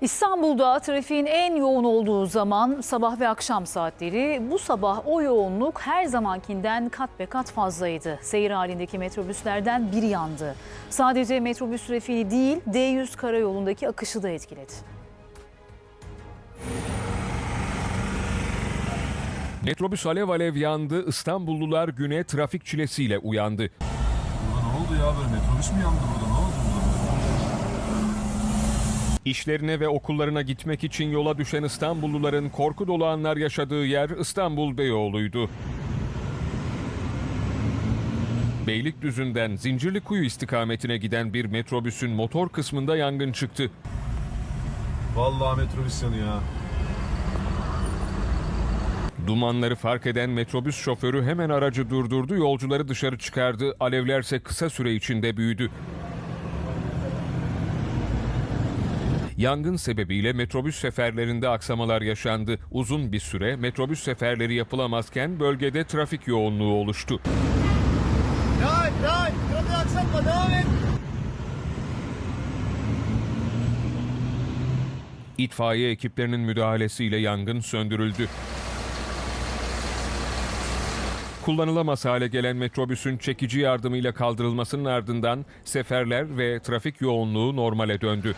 İstanbul'da trafiğin en yoğun olduğu zaman sabah ve akşam saatleri. Bu sabah o yoğunluk her zamankinden kat be kat fazlaydı. Seyir halindeki metrobüslerden biri yandı. Sadece metrobüs trafiği değil D100 karayolundaki akışı da etkiledi. Metrobüs alev alev yandı, İstanbullular güne trafik çilesiyle uyandı. Burada ne oldu ya böyle metrobüs mü yandı burada ne oldu burada? İşlerine ve okullarına gitmek için yola düşen İstanbulluların korku dolu anlar yaşadığı yer İstanbul Beyoğlu'ydu. Beylikdüzü'nden Zincirlikuyu istikametine giden bir metrobüsün motor kısmında yangın çıktı. Vallahi metrobüs yanıyor ya. Dumanları fark eden metrobüs şoförü hemen aracı durdurdu, yolcuları dışarı çıkardı. Alevlerse kısa süre içinde büyüdü. Yangın sebebiyle metrobüs seferlerinde aksamalar yaşandı. Uzun bir süre metrobüs seferleri yapılamazken bölgede trafik yoğunluğu oluştu. Devam et, devam et. Trafiği aksatma, devam et. İtfaiye ekiplerinin müdahalesiyle yangın söndürüldü. Kullanılamaz hale gelen metrobüsün çekici yardımıyla kaldırılmasının ardından seferler ve trafik yoğunluğu normale döndü.